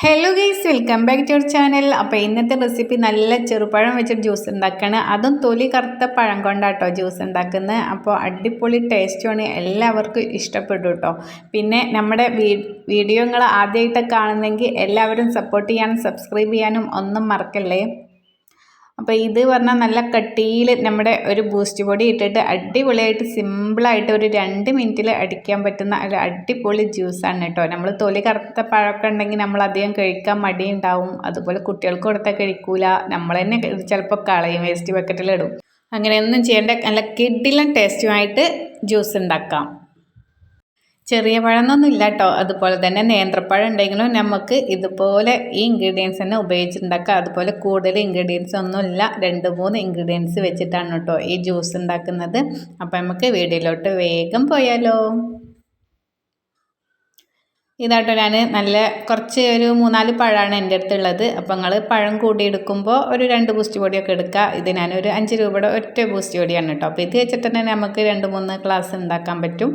Hello guys welcome back to your channel അപ്പോൾ ഇന്നത്തെ recipe നല്ല ചെറുപഴം വെച്ചിട്ട് ജ്യൂസ് ഉണ്ടാക്കുകയാണ് അതും തൊലി കറുത്ത പഴം കൊണ്ടാട്ടോ ജ്യൂസ് ഉണ്ടാക്കുന്നത് അപ്പോൾ അടിപൊളി ടേസ്റ്റുമാണ് എല്ലാവർക്കും ഇഷ്ടപ്പെടും കേട്ടോ പിന്നെ നമ്മുടെ വീഡിയോകൾ ആദ്യമായിട്ട് കാണുന്നെങ്കിൽ എല്ലാവരും സപ്പോർട്ട് ചെയ്യാനും സബ്സ്ക്രൈബ് ചെയ്യാനും ഒന്നും മറക്കല്ലേ. അപ്പോൾ ഇത് പറഞ്ഞാൽ നല്ല കട്ടിയിൽ നമ്മുടെ ഒരു ബൂസ്റ്റ് പൊടി ഇട്ടിട്ട് അടിപൊളിയായിട്ട് സിമ്പിളായിട്ട് ഒരു രണ്ട് മിനിറ്റിൽ അടിക്കാൻ പറ്റുന്ന ഒരു അടിപൊളി ജ്യൂസാണ് കേട്ടോ. നമ്മൾ തൊലി കറുത്ത പഴമൊക്കെ ഉണ്ടെങ്കിൽ നമ്മൾ അധികം കഴിക്കാൻ മടിയുണ്ടാവും അതുപോലെ കുട്ടികൾക്ക് കൊടുത്താൽ കഴിക്കൂല. നമ്മൾ തന്നെ ചിലപ്പോൾ കളയും വേസ്റ്റ് ബക്കറ്റിലിടും അങ്ങനെയൊന്നും ചെയ്യേണ്ട നല്ല കിഡിലും ടേസ്റ്റുമായിട്ട് ജ്യൂസ് ഉണ്ടാക്കാം. ചെറിയ പഴമൊന്നും ഇല്ല കേട്ടോ അതുപോലെ തന്നെ നേന്ത്രപ്പഴം ഉണ്ടെങ്കിലും നമുക്ക് ഇതുപോലെ ഈ ഇൻഗ്രീഡിയൻസ് തന്നെ ഉപയോഗിച്ചിട്ടുണ്ടാക്കുക അതുപോലെ കൂടുതൽ ഇൻഗ്രീഡിയൻസ് ഒന്നുമില്ല രണ്ട് മൂന്ന് ഇൻഗ്രീഡിയൻസ് വെച്ചിട്ടാണ് കേട്ടോ ഈ ജ്യൂസ് ഉണ്ടാക്കുന്നത്. അപ്പോൾ നമുക്ക് വീഡിയോയിലോട്ട് വേഗം പോയാലോ. ഇതാട്ടോ ഞാൻ നല്ല കുറച്ച് ഒരു മൂന്നാൽ പഴമാണ് എന്റെ അടുത്തുള്ളത്. അപ്പോൾ നിങ്ങൾ പഴം കൂടി എടുക്കുമ്പോൾ ഒരു രണ്ട് ബൂസ്റ്റ് പൊടിയൊക്കെ എടുക്കുക. ഇത് ഞാനൊരു അഞ്ച് രൂപയുടെ ഒറ്റ ബൂസ്റ്റ് പൊടിയാണ് കേട്ടോ അപ്പോൾ ഇത് വെച്ചിട്ട് തന്നെ നമുക്ക് രണ്ട് മൂന്ന് ക്ലാസ് ഉണ്ടാക്കാൻ പറ്റും.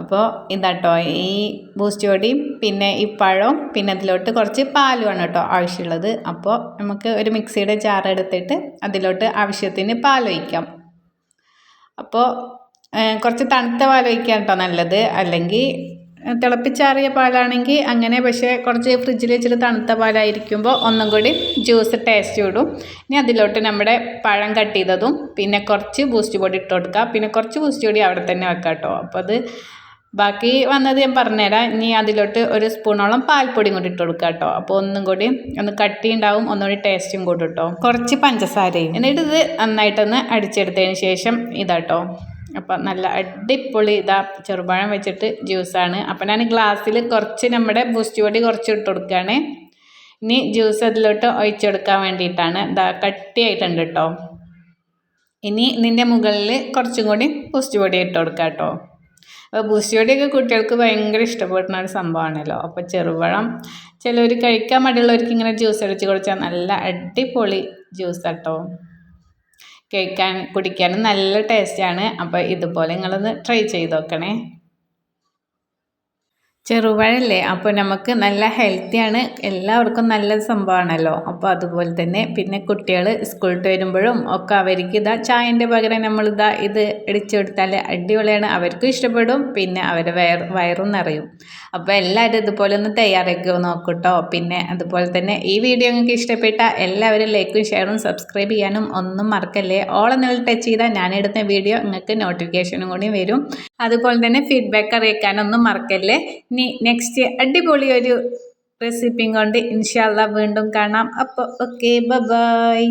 അപ്പോൾ ഇതാട്ടോ ഈ ബൂസ്റ്റ് പൊടിയും പിന്നെ ഈ പഴവും പിന്നെ അതിലോട്ട് കുറച്ച് പാലുമാണ് കേട്ടോ ആവശ്യമുള്ളത്. അപ്പോൾ നമുക്ക് ഒരു മിക്സിയുടെ ജാർ എടുത്തിട്ട് അതിലോട്ട് ആവശ്യത്തിന് പാൽ ഒഴിക്കാം. അപ്പോൾ കുറച്ച് തണുത്ത പാൽ ഒഴിക്കാം കേട്ടോ നല്ലത്. അല്ലെങ്കിൽ തിളപ്പിച്ചാറിയ പാലാണെങ്കിൽ അങ്ങനെ പക്ഷേ കുറച്ച് ഫ്രിഡ്ജിൽ വെച്ചിട്ട് തണുത്ത പാലായിരിക്കുമ്പോൾ ഒന്നും കൂടി ജ്യൂസ് ടേസ്റ്റ് വിടും ഇനി അതിലോട്ട് നമ്മുടെ പഴം കട്ട് ചെയ്തതും പിന്നെ കുറച്ച് ബൂസ്റ്റ് പൊടി ഇട്ട് കൊടുക്കുക പിന്നെ കുറച്ച് ബൂസ്റ്റ് പൊടി അവിടെ തന്നെ വെക്കാം കേട്ടോ അപ്പോൾ അത് ബാക്കി വന്നത് ഞാൻ പറഞ്ഞുതരാം. ഇനി അതിലോട്ട് ഒരു സ്പൂണോളം പാൽപ്പൊടിയും കൂടി ഇട്ട് കൊടുക്കുക കേട്ടോ. അപ്പോൾ ഒന്നും കൂടി ഒന്ന് കട്ടി ഉണ്ടാവും. ഒന്നുകൂടി ടേസ്റ്റും കൂടി കേട്ടോ കുറച്ച് പഞ്ചസാരയും. എന്നിട്ട് ഇത് നന്നായിട്ടൊന്ന് അടിച്ചെടുത്തതിന് ശേഷം ഇതാട്ടോ അപ്പം നല്ല അടിപൊളി ഇതാ ചെറുപഴം വെച്ചിട്ട് ജ്യൂസാണ് അപ്പം ഞാൻ ഗ്ലാസ്സിൽ കുറച്ച് നമ്മുടെ ബൂസ്റ്റ് പൊടി കുറച്ച് ഇട്ട് കൊടുക്കുകയാണ്. ഇനി ജ്യൂസ് അതിലോട്ട് ഒഴിച്ചെടുക്കാൻ വേണ്ടിയിട്ടാണ് ഇതാ കട്ടിയായിട്ടുണ്ട് കേട്ടോ. ഇനി ഇതിന്റെ മുകളിൽ കുറച്ചും കൂടി ബൂസ്റ്റ് പൊടി ഇട്ട് കൊടുക്കാം കേട്ടോ. ബൂസ്റ്റിയോടെയൊക്കെ കുട്ടികൾക്ക് ഭയങ്കര ഇഷ്ടപ്പെടുന്ന ഒരു സംഭവമാണല്ലോ. അപ്പോൾ ചെറുപഴം ചിലവർ കഴിക്കാൻ മടിയുള്ളവർക്ക് ഇങ്ങനെ ജ്യൂസ് അടിച്ച് കുടിച്ചാൽ നല്ല അടിപൊളി ജ്യൂസ് കേട്ടോ കഴിക്കാൻ കുടിക്കാനും നല്ല ടേസ്റ്റാണ് അപ്പോൾ ഇതുപോലെ നിങ്ങളൊന്ന് ട്രൈ ചെയ്ത് നോക്കണേ. ചെറുപഴല്ലേ? അപ്പോൾ നമുക്ക് നല്ല ഹെൽത്തിയാണ് എല്ലാവർക്കും നല്ല സംഭവമാണല്ലോ. അപ്പോൾ അതുപോലെ തന്നെ പിന്നെ കുട്ടികൾ സ്കൂളിൽ വരുമ്പോഴും ഒക്കെ അവർക്ക് ഇതാ ചായന്റെ പകരം നമ്മൾ ഇതാ ഇത് ഇടിച്ചെടുത്താൽ അടിപൊളിയാണ്. അവർക്കും ഇഷ്ടപ്പെടും. പിന്നെ അവരെ വയർ വയറും നിറയും. അപ്പോൾ എല്ലാവരും ഇതുപോലെ ഒന്ന് തയ്യാറാക്കി നോക്കൂട്ടോ. പിന്നെ അതുപോലെ തന്നെ ഈ വീഡിയോ നിങ്ങൾക്ക് ഇഷ്ടപ്പെട്ട എല്ലാവരും ലൈക്കും ഷെയറും സബ്സ്ക്രൈബ് ചെയ്യാനും ഒന്നും മറക്കല്ലേ. ഓളെന്നുള്ള ടച്ച് ചെയ്താൽ ഞാനെടുത്ത വീഡിയോ നിങ്ങൾക്ക് നോട്ടിഫിക്കേഷനും കൂടി വരും. അതുപോലെ തന്നെ ഫീഡ്ബാക്ക് അറിയിക്കാനൊന്നും മറക്കല്ലേ? ഇനി നെക്സ്റ്റ് അടിപൊളി ഒരു റെസിപ്പിയും കൊണ്ട് ഇൻഷാല്ല വീണ്ടും കാണാം. അപ്പോൾ ഓക്കെ ബൈ